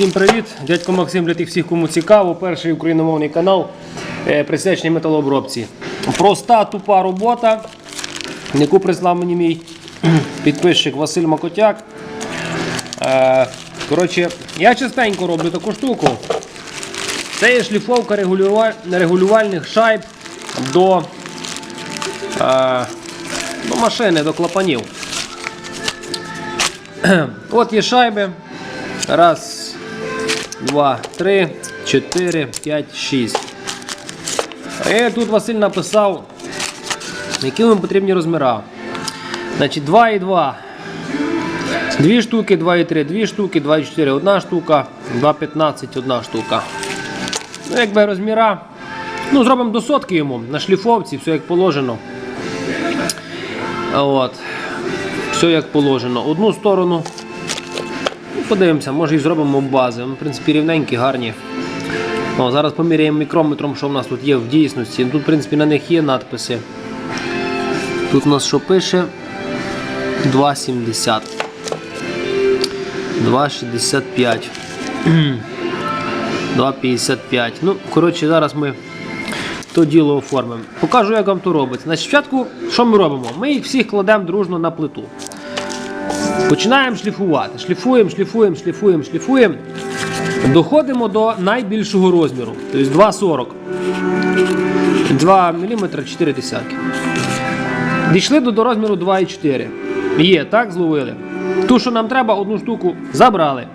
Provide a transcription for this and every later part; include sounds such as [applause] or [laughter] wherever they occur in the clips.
Всім привіт! Дядько Максим для тих всіх, кому цікаво. Перший україномовний канал е, присвячений металообробці. Проста тупа робота, яку прислав мені мій [clears throat] підписчик Василь Макотяк. Е, Коротше, я частенько роблю таку штуку. Це є шліфовка регулювальних шайб до, е, до машини, до клапанів. [clears throat] От є шайби. Раз, два, три, чотири, п'ять, шість. І тут Василь написав, які вам потрібні розміри. Значить, 2,2. Дві штуки, 2,3, дві штуки, 2,4, одна штука, 2,15, одна штука. Ну, якби розміра. Ну, зробимо до сотки йому на шліфовці, все як положено. От. Все як положено. Одну сторону. Подивимося, може і зробимо бази. В принципі, рівненькі, гарні. О, зараз поміряємо мікрометром, що в нас тут є в дійсності. Тут, в принципі, на них є надписи. Тут у нас що пише? 2,70. 2,65. 2,55. Ну, коротше, зараз ми то діло оформимо. Покажу, як вам то робиться. Значить, спочатку, що ми робимо? Ми їх всіх кладемо дружно на плиту. Починаємо шліфувати. Шліфуємо, шліфуємо, шліфуємо, шліфуємо. Доходимо до найбільшого розміру, тобто 2,40. 2 мм 4 десятки. Дійшли до, розміру 2,4. Є, так, зловили. Ту, що нам треба, одну штуку забрали.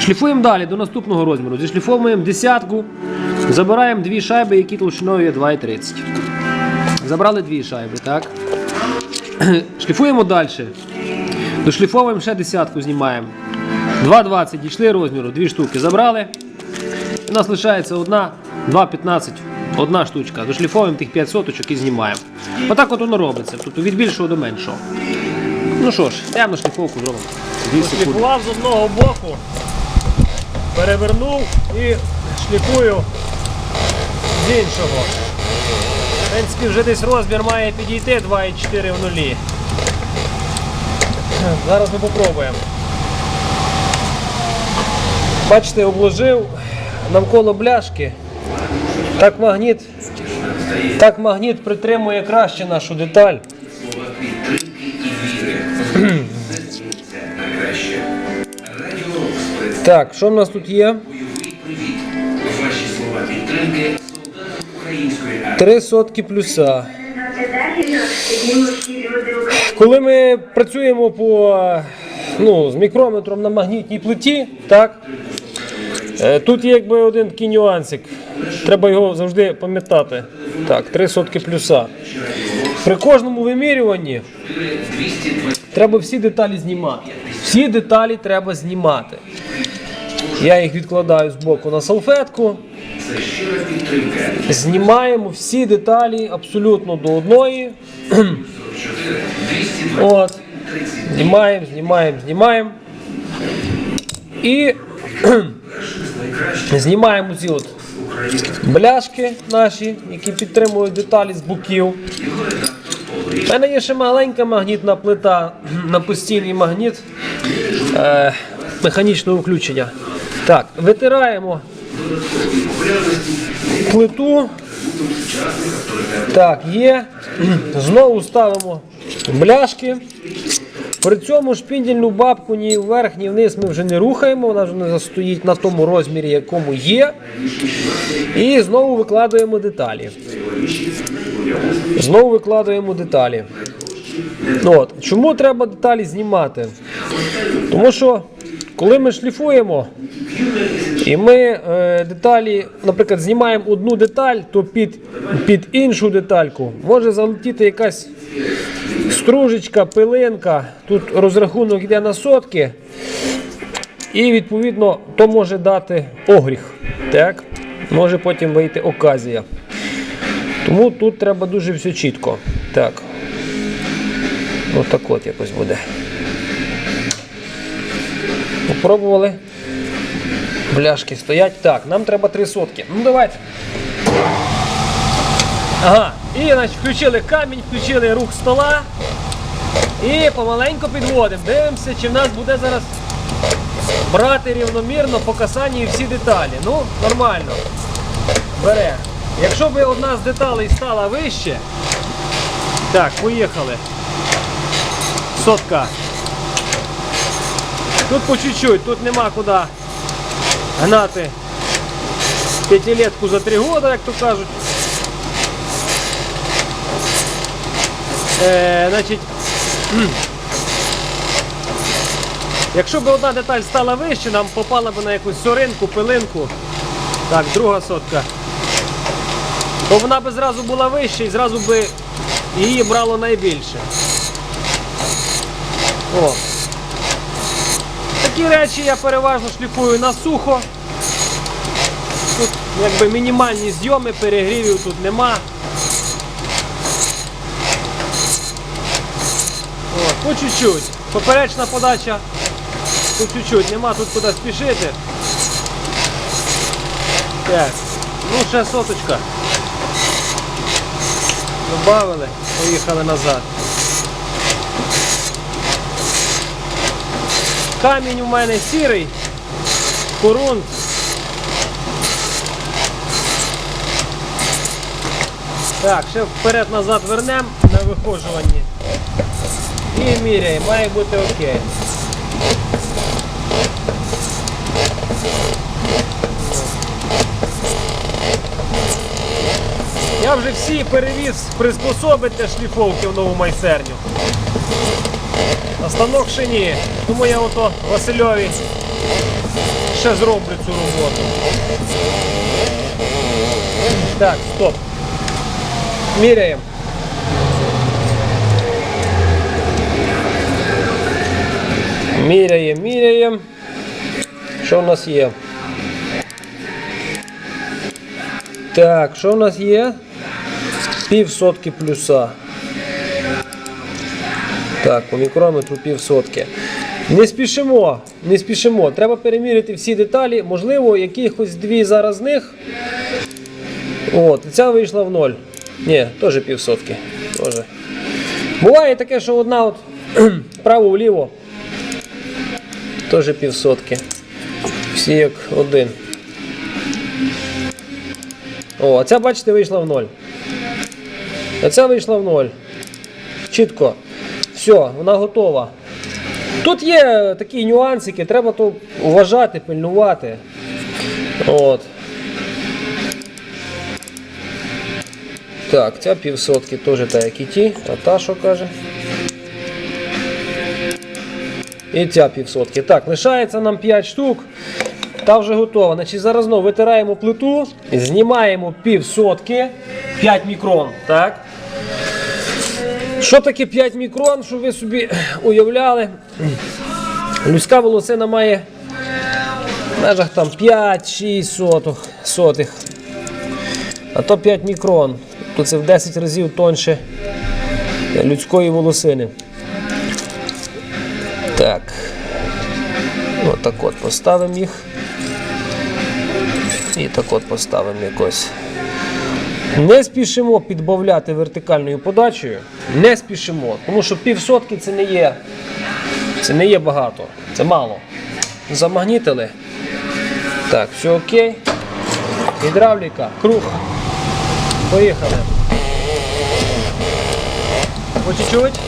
Шліфуємо далі до наступного розміру. Зішліфовуємо десятку, забираємо дві шайби, які толщиною є 2,30. Забрали дві шайби, так? [clears throat] Шліфуємо далі. Дошліфовуємо ще десятку, знімаємо. 2,20 дійшли розміру, дві штуки забрали. У нас лишається одна, 2,15, одна штучка. Дошліфовуємо тих 5 соточок і знімаємо. Отак от воно робиться. Тобто від більшого до меншого. Ну що ж, йдемо на шліфовку зробимо. Шліфував з одного боку, перевернув і шліфую з іншого. В принципі, вже десь розмір має підійти 2,4 в нулі. Зараз ми попробуємо. Бачите, обложив навколо бляшки. Так магніт, так магніт притримує краще нашу деталь. [clears throat] Так, що в нас тут є? Три сотки плюса. Коли ми працюємо по, ну, з мікрометром на магнітній плиті, так, е, тут є якби один такий нюансик. Треба його завжди пам'ятати. Так, три сотки плюса. При кожному вимірюванні треба всі деталі знімати. Всі деталі треба знімати. Я їх відкладаю з боку на салфетку. Знімаємо всі деталі абсолютно до одної. [clears throat] От. Знімаємо, знімаємо, знімаємо. І [clears throat] знімаємо ці от бляшки наші, які підтримують деталі з боків. У мене є ще маленька магнітна плита [clears throat] на постійний магніт е, механічного включення. Так, витираємо плиту. Так, є. Знову ставимо бляшки. При цьому шпіндільну бабку ні вверх, ні вниз ми вже не рухаємо, вона вже не стоїть на тому розмірі, якому є. І знову викладаємо деталі. Знову викладаємо деталі. От. Чому треба деталі знімати? Тому що коли ми шліфуємо, і ми е, деталі, наприклад, знімаємо одну деталь, то під, під іншу детальку може залетіти якась стружечка, пилинка. Тут розрахунок йде на сотки. І відповідно то може дати огріх. Так? Може потім вийти оказія. Тому тут треба дуже все чітко. Так. Отак от якось буде. Попробували. Бляшки стоять. Так, нам треба три сотки. Ну давайте. Ага. І значить, включили камінь, включили рух стола. І помаленьку підводимо. Дивимося, чи в нас буде зараз брати рівномірно по касанні всі деталі. Ну, нормально. Бере. Якщо б одна з деталей стала вище. Так, поїхали. Сотка. Тут по чуть-чуть, тут нема куди гнати п'ятилетку за три роки, як то кажуть. Е, значить, якщо б одна деталь стала вище, нам попала б на якусь соринку, пилинку. Так, друга сотка. То вона би зразу була вища і зразу би її брало найбільше. О. Такі речі я переважно шліфую на сухо. Тут якби мінімальні зйоми, перегрівів тут нема. От, по чуть-чуть. Поперечна подача. По чуть-чуть, нема тут куди спішити. Так, ну ще соточка. Добавили, поїхали назад. Камінь у мене сірий, корунт. Так, ще вперед-назад вернемо на вихожуванні. І міряємо, має бути окей. Я вже всі перевіз приспособи для шліфовки в нову майстерню. А станок ще. Тому я ото Васильові ще зроблю цю роботу. Так, стоп. Міряємо. Міряємо, міряємо. Що в нас є? Так, що в нас є? Пів сотки плюса. Так, по мікрометру пів сотки. Не спішимо, не спішимо. Треба переміряти всі деталі. Можливо, якихось дві зараз з них. От, ця вийшла в ноль. Ні, теж пів сотки. Теж. Буває таке, що одна от [clears throat] вправо-вліво. Теж пів сотки. Всі як один. О, а ця, бачите, вийшла в ноль. А ця вийшла в ноль. Чітко. Все, вона готова. Тут є такі нюансики, треба то вважати, пильнувати. От. Так, ця півсотки теж та як і ті, а та що каже? І ця півсотки. Так, лишається нам 5 штук. Та вже готова. Значить, зараз знову витираємо плиту, знімаємо півсотки, 5 мікрон. Так? Що таке 5 мікрон, щоб ви собі [clears throat] уявляли? Людська волосина має в межах там 5-6 сотих, сотих. А то 5 мікрон. То це в 10 разів тоньше людської волосини. Так. Отак от поставимо їх. І так от поставимо якось. Не спішимо підбавляти вертикальною подачею. Не спішимо, тому що півсотки це не є. Це не є багато, це мало. Замагнітили. Так, все окей. Гідравліка, круг. Поїхали. По чуть-чуть.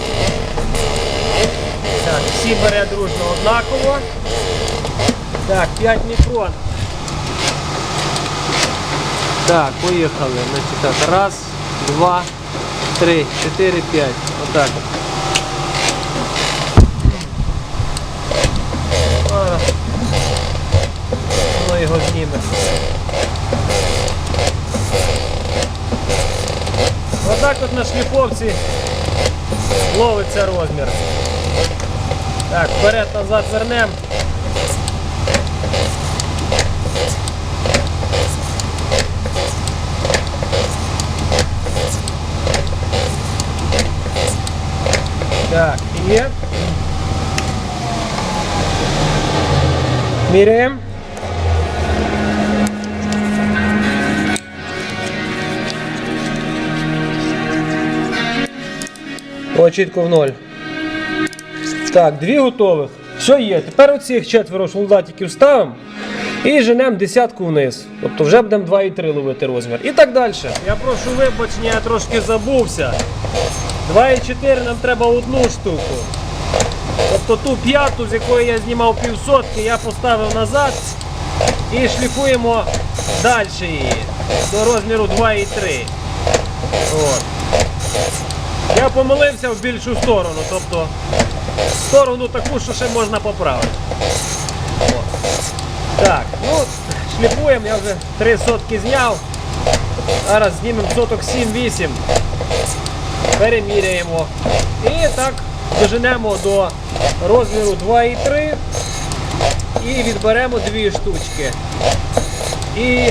Так, всі бере дружно однаково. Так, 5 мікрон. Так, поїхали. Значить так, раз, два, три, чотири, п'ять. Отак. Воно його зніме. Отак от на шліфовці ловиться розмір. Так, вперед-назад вернемо. Так, є. Міряємо. О, в ноль. Так, дві готових. Все є. Тепер оцих четверо солдатиків ставимо і женемо десятку вниз. Тобто вже будемо 2,3 ловити розмір. І так далі. Я прошу вибачення, я трошки забувся. 2,4 нам треба одну штуку. Тобто ту п'яту, з якої я знімав півсотки, я поставив назад і шліфуємо далі її до розміру 2,3. От. Я помилився в більшу сторону, тобто сторону таку, що ще можна поправити. От. Так, ну, шліфуємо, я вже 3 сотки зняв. Зараз знімемо соток 7-8. Переміряємо. І так доженемо до розміру 2,3 і відберемо дві штучки. І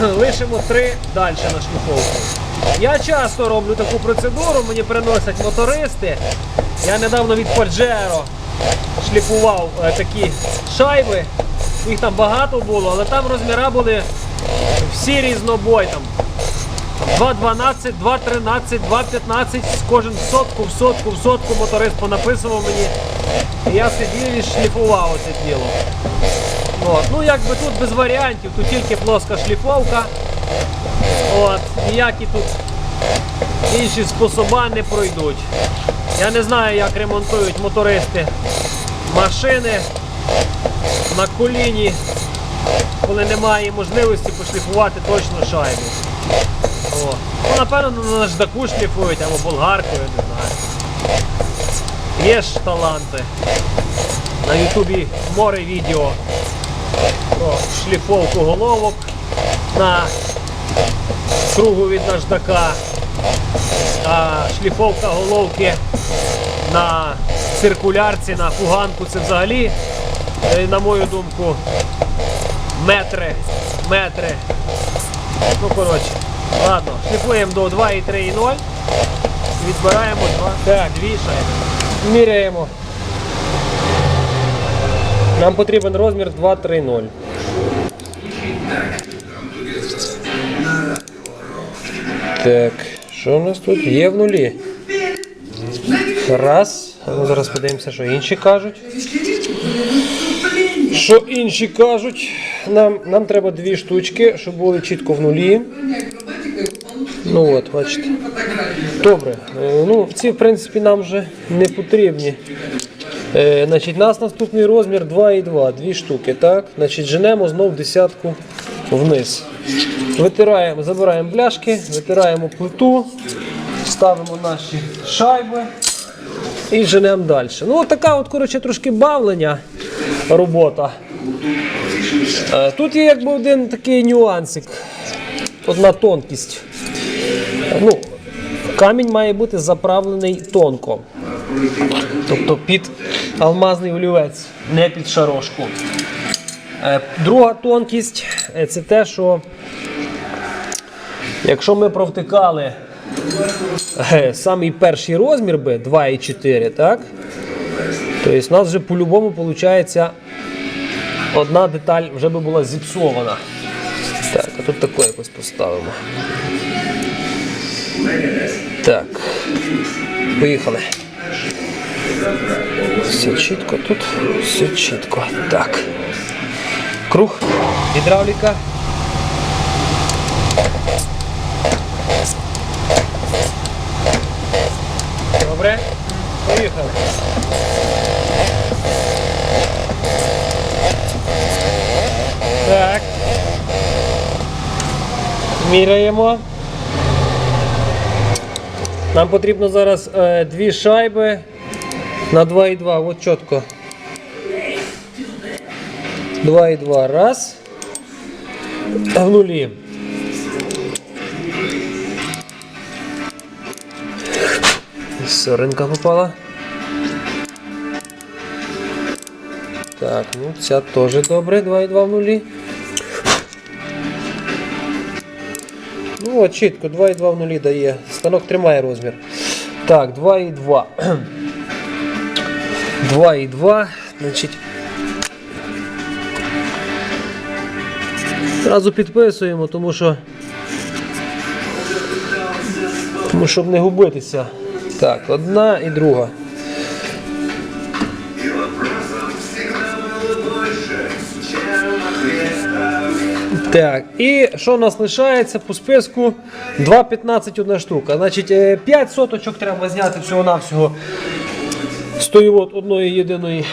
[clears throat] лишимо три далі на шліфовку. Я часто роблю таку процедуру, мені приносять мотористи. Я недавно від Pajero шліфував е, такі шайби. Їх там багато було, але там розміри були всі різнобой. Там 2.12, 2.13, 2.15, кожен в сотку, в сотку, в сотку моторист понаписував мені. І я сидів і шліфував це діло. От. Ну якби тут без варіантів, тут тільки плоска шліфовка. От. Ніякі тут інші способа не пройдуть. Я не знаю, як ремонтують мотористи машини на коліні, коли немає можливості пошліфувати точно шайбу. О. Ну, напевно, на наждаку шліфують або болгаркою, не знаю. Є ж таланти. На Ютубі море відео про шліфовку головок на кругу від наждака, а шліфовка головки на циркулярці, на фуганку це взагалі, е, на мою думку, метри, метри. Ну, коротше, ладно, шліфуємо до 2,3,0. Відбираємо 2, так, дві шайби. Міряємо. Нам потрібен розмір 2,3,0. Так, що у нас тут? Є в нулі. Раз. Ну, зараз подивимося, що інші кажуть. Що інші кажуть? Нам, нам треба дві штучки, щоб були чітко в нулі. Ну от, бачите. Добре. Е, Ну, ці, в принципі, нам вже не потрібні. Е, значить, нас наступний розмір 2,2, дві штуки, так? Значить, женемо знов десятку вниз. Витираємо, забираємо бляшки, витираємо плиту, ставимо наші шайби і женемо далі. Ну, от така от, коротше, трошки бавлення робота. Е, Тут є якби один такий нюансик, одна тонкість. Ну, камінь має бути заправлений тонко. Тобто під алмазний олівець, не під шарошку. Е, Друга тонкість е, це те, що якщо ми провтикали е, самий перший розмір би 2,4, так? Тобто у нас вже по-любому виходить одна деталь вже би була зіпсована. Так, а тут таку якось поставимо. Так. Поїхали. Все чітко тут, все чітко. Так. Круг, гідравліка. Добре. Поїхали. Так. Міряємо. Нам потрібно зараз е, дві шайби на 2,2. От чітко. 2,2. Раз. В нулі. Соринка попала. Так, ну ця теж добре, 2,2 в нулі. Ну от чітко, 2,2 в нулі дає. Станок тримає розмір. Так, 2,2. 2,2. [clears throat] Значить. Зразу підписуємо, тому що. Тому щоб не губитися. Так, одна і друга. Так, і що у нас лишається по списку? 2,15 одна штука. Значить, 5 соточок треба зняти всього-навсього з тої от одної єдиної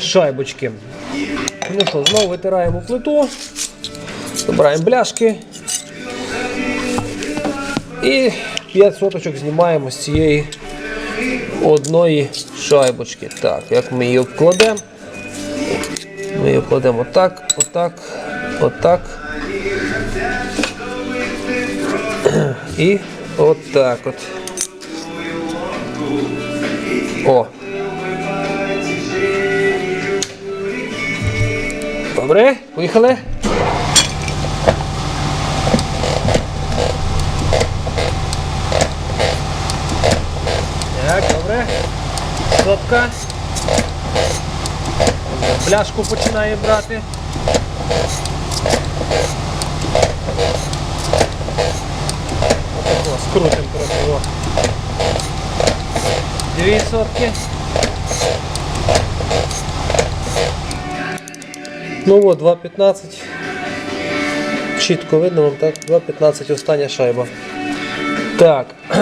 шайбочки. Ну що, знову витираємо плиту, забираємо бляшки. І 5 соточок знімаємо з цієї одної шайбочки. Так, як ми її обкладемо? Ми її обкладемо отак, отак, отак. І отак от. О. Добре, поїхали. Так, добре. Сотка. Пляшку починає брати. О, скрутим його. Дві сотки. Ну от, 2.15. Чітко видно вам, так? 2.15 остання шайба. Так, [clears throat]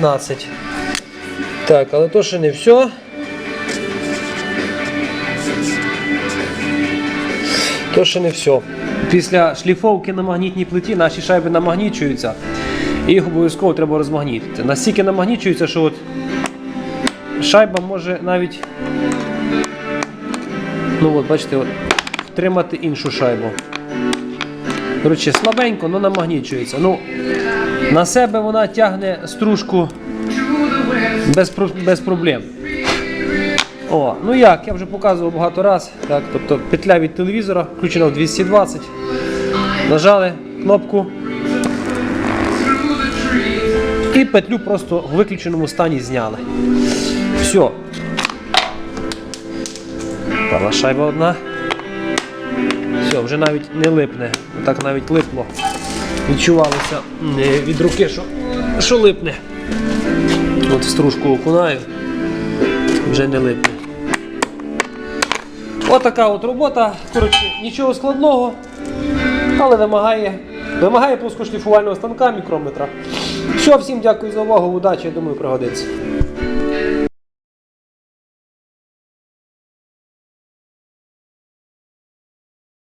2.15. Так, але то ще не все. То ще не все. Після шліфовки на магнітній плиті наші шайби намагнічуються. І їх обов'язково треба розмагнітити. Настільки намагнічуються, що от шайба може навіть, ну от бачите, от, втримати іншу шайбу. Коротше, слабенько, але намагнічується. Ну, на себе вона тягне стружку без, без проблем. О, ну як, я вже показував багато раз. Так, тобто петля від телевізора включена в 220. Нажали кнопку. Петлю просто в виключеному стані зняли. Все. Пала шайба одна. Все, вже навіть не липне. Так навіть липло. Відчувалося е, від руки, що, що липне. От стружку окунаю. Вже не липне. Отака от робота. Коротше, нічого складного, але вимагає, вимагає плоскошліфувального станка мікрометра. Все, всім дякую за увагу, удачі, я думаю, пригодиться.